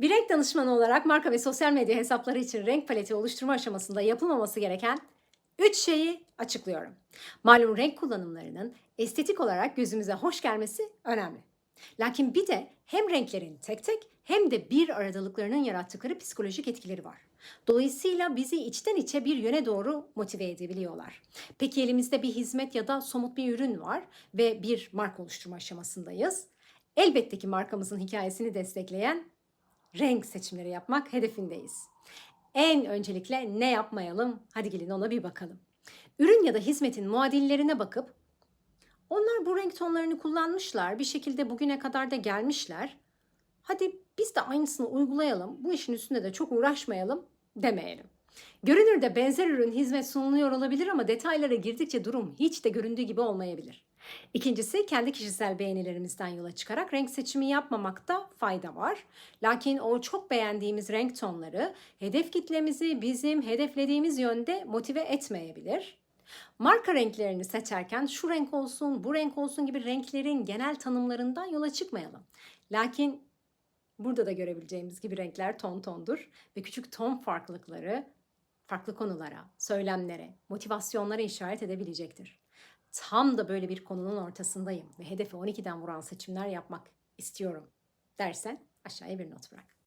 Bir renk danışmanı olarak marka ve sosyal medya hesapları için renk paleti oluşturma aşamasında yapılmaması gereken 3 şeyi açıklıyorum. Malum renk kullanımlarının estetik olarak gözümüze hoş gelmesi önemli. Lakin bir de hem renklerin tek tek hem de bir aradalıklarının yarattıkları psikolojik etkileri var. Dolayısıyla bizi içten içe bir yöne doğru motive edebiliyorlar. Peki elimizde bir hizmet ya da somut bir ürün var ve bir marka oluşturma aşamasındayız. Elbette ki markamızın hikayesini destekleyen renk seçimleri yapmak hedefindeyiz. En öncelikle ne yapmayalım? Hadi gelin ona bir bakalım. Ürün ya da hizmetin muadillerine bakıp onlar bu renk tonlarını kullanmışlar, bir şekilde bugüne kadar da gelmişler. Hadi biz de aynısını uygulayalım, bu işin üstünde de çok uğraşmayalım demeyelim. Görünürde benzer ürün hizmet sunuluyor olabilir ama detaylara girdikçe durum hiç de göründüğü gibi olmayabilir. İkincisi kendi kişisel beğenilerimizden yola çıkarak renk seçimi yapmamakta fayda var. Lakin o çok beğendiğimiz renk tonları hedef kitlemizi bizim hedeflediğimiz yönde motive etmeyebilir. Marka renklerini seçerken şu renk olsun, bu renk olsun gibi renklerin genel tanımlarından yola çıkmayalım. Lakin burada da görebileceğimiz gibi renkler ton tondur ve küçük ton farklılıkları farklı konulara, söylemlere, motivasyonlara işaret edebilecektir. Tam da böyle bir konunun ortasındayım ve hedefe 12'den vuran seçimler yapmak istiyorum dersen aşağıya bir not bırak.